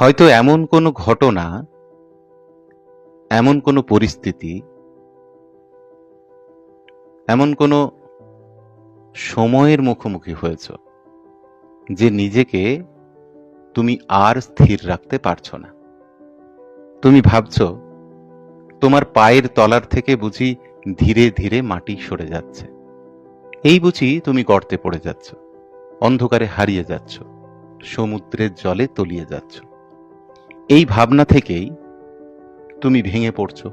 হয়তো এমন কোনো ঘটনা, এমন কোনো পরিস্থিতি, এমন কোনো সময়ের মুখোমুখি হয়েছ যে নিজেকে তুমি আর স্থির রাখতে পারছ না। তুমি ভাবছ, তোমার পায়ের তলার থেকে বুঝি ধীরে ধীরে মাটি সরে যাচ্ছে। এই বুঝি তুমি গর্তে পড়ে যাচ্ছ, অন্ধকারে হারিয়ে যাচ্ছ, সমুদ্রের জলে তলিয়ে যাচ্ছ। এই ভাবনা থেকেই তুমি ভেঙে পড়ছো,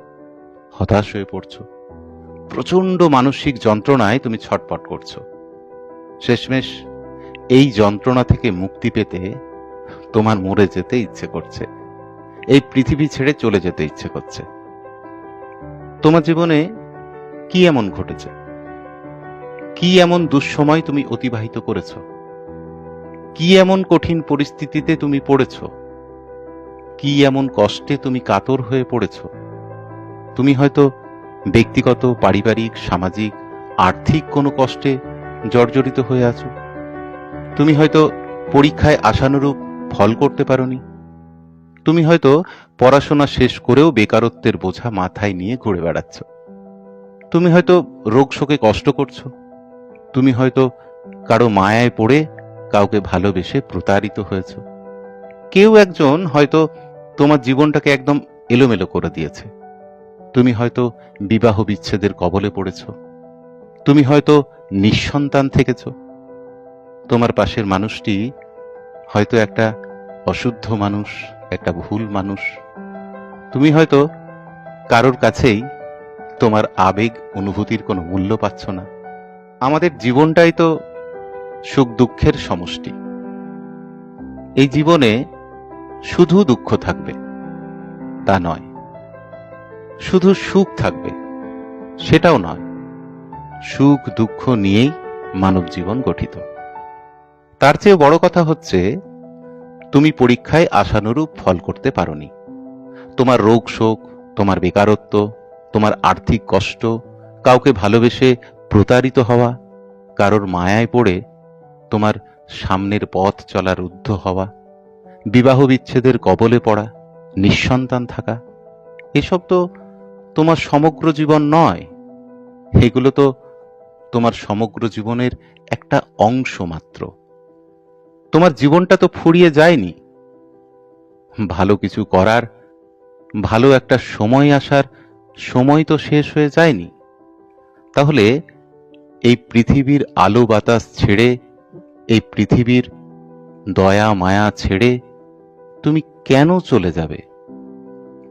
হতাশ হয়ে পড়ছো প্রচণ্ড মানসিক যন্ত্রণায় তুমি ছটপট করছ। শেষমেশ এই যন্ত্রণা থেকে মুক্তি পেতে তোমার মরে যেতে ইচ্ছে করছে, এই পৃথিবী ছেড়ে চলে যেতে ইচ্ছে করছে। তোমার জীবনে কি এমন ঘটেছে? কি এমন দুঃসময় তুমি অতিবাহিত করেছ? কি এমন কঠিন পরিস্থিতিতে তুমি পড়েছ? কি এমন কষ্টে তুমি কাতর হয়ে পড়েছ? তুমি হয়তো ব্যক্তিগত, পারিবারিক, সামাজিক, আর্থিক কোনো কষ্টে জর্জরিত হয়ে আছো। তুমি হয়তো পরীক্ষায় আশানুরূপ ফল করতে পারোনি। তুমি হয়তো পড়াশোনা শেষ করেও বেকারত্বের বোঝা মাথায় নিয়ে ঘুরে বেড়াচ্ছ। তুমি হয়তো রোগ শোকে কষ্ট করছ। তুমি হয়তো কারও মায়ায় পড়ে কাউকে ভালোবেসে প্রতারিত হয়েছ। কেউ একজন হয়তো তোমার জীবনটাকে একদম এলোমেলো করে দিয়েছে। তুমি হয়তো বিবাহ বিচ্ছেদের কবলে পড়েছ। তুমি হয়তো নিঃসন্তান থেকেছ। তোমার পাশের মানুষটি হয়তো একটা অশুদ্ধ মানুষ, একটা ভুল মানুষ। তুমি হয়তো কারোর কাছেই তোমার আবেগ অনুভূতির কোনো মূল্য পাচ্ছ না। আমাদের জীবনটাই তো সুখ দুঃখের সমষ্টি। এই জীবনে শুধু দুঃখ থাকবে। তা নয়। শুধু সুখ থাকবে। সেটাও নয়। সুখ, দুঃখ নিয়েই মানব জীবন গঠিত। তার চেয়ে বড় কথা হচ্ছে, তুমি পরীক্ষায় আশানুরূপ ফল করতে পারোনি। তোমার রোগ শোক, তোমার বেকারত্ব, তোমার আর্থিক কষ্ট, কাউকে ভালোবেসে প্রতারিত হওয়া, কারোর মায়ায় পড়ে তোমার সামনের পথ চলার রুদ্ধ হওয়া বিবাহ বিচ্ছেদের কবলে পড়া, নিঃসন্তান থাকা, এসব তো তোমার সমগ্র জীবন নয়। এগুলো তো তোমার সমগ্র জীবনের একটা অংশ মাত্র। তোমার জীবনটা তো ফুরিয়ে যায়নি। ভালো কিছু করার, ভালো একটা সময় আসার সময় তো শেষ হয়ে যায়নি। তাহলে এই পৃথিবীর আলো বাতাস ছেড়ে, এই পৃথিবীর দয়া মায়া ছেড়ে তুমি কেন চলে যাবে?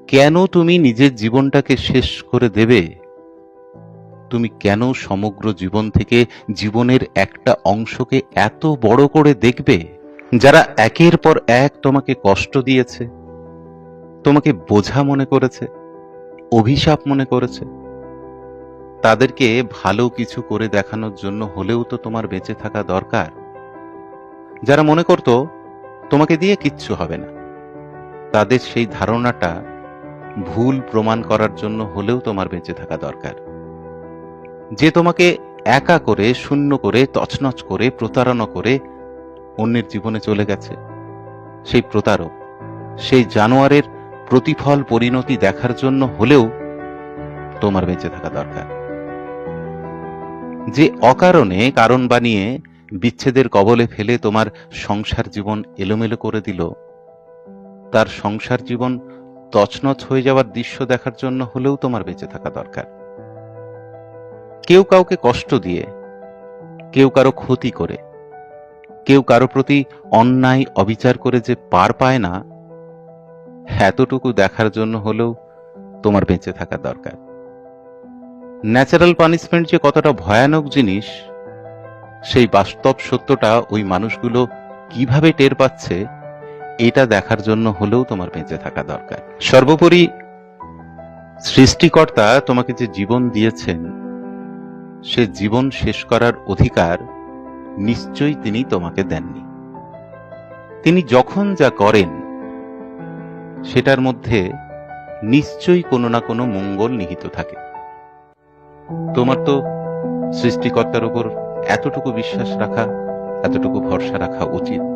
কেন তুমি নিজের জীবনটাকে শেষ করে দেবে? তুমি কেন সমগ্র জীবন থেকে জীবনের একটা অংশকে এত বড় করে দেখবে যারা একের পর এক তোমাকে কষ্ট দিয়েছে, তোমাকে বোঝা মনে করেছে, অভিশাপ মনে করেছে? তাদেরকে ভালো কিছু করে দেখানোর জন্য হলেও তো তোমার বেঁচে থাকা দরকার। যারা মনে করত তোমাকে দিয়ে কিচ্ছু হবে না। তাদের সেই ধারণাটা ভুল প্রমাণ করার জন্য হলেও তোমার বেঁচে থাকা দরকার। যে তোমাকে একা করে, শূন্য করে, তছনছ করে, প্রতারণা করে অন্যের জীবনে চলে গেছে, সেই প্রতারক, সেই জানোয়ারের প্রতিফল পরিণতি দেখার জন্য হলেও তোমার বেঁচে থাকা দরকার। যে অকারণে কারণ বানিয়ে বিচ্ছেদের কবলে ফেলে তোমার সংসার জীবন এলোমেলো করে দিল। তার সংসার জীবন তছনছ হয়ে যাওয়ার দৃশ্য দেখার জন্য হলেও তোমার বেঁচে থাকা দরকার। কেউ কাউকে কষ্ট দিয়ে, কেউ কারও ক্ষতি করে, কেউ কারও প্রতি অন্যায় অবিচার করে যে পার পায় না, এতটুকু দেখার জন্য হলেও তোমার বেঁচে থাকা দরকার। ন্যাচারাল পানিশমেন্ট যে কতটা ভয়ানক জিনিস সেই বাস্তব সত্যটা ওই মানুষগুলো কীভাবে টের পাচ্ছে, এটা দেখার জন্য হলেও তোমার বেঁচে থাকা দরকার। সর্বোপরি, সৃষ্টিকর্তা তোমাকে যে জীবন দিয়েছেন, সে জীবন শেষ করার অধিকার নিশ্চয়ই তিনি তোমাকে দেননি। তিনি যখন যা করেন, সেটার মধ্যে নিশ্চয়ই কোনো না কোনো মঙ্গল নিহিত থাকে। তোমার তো সৃষ্টিকর্তার উপর এতটুকু বিশ্বাস রাখা এতটুকু ভরসা রাখা উচিত।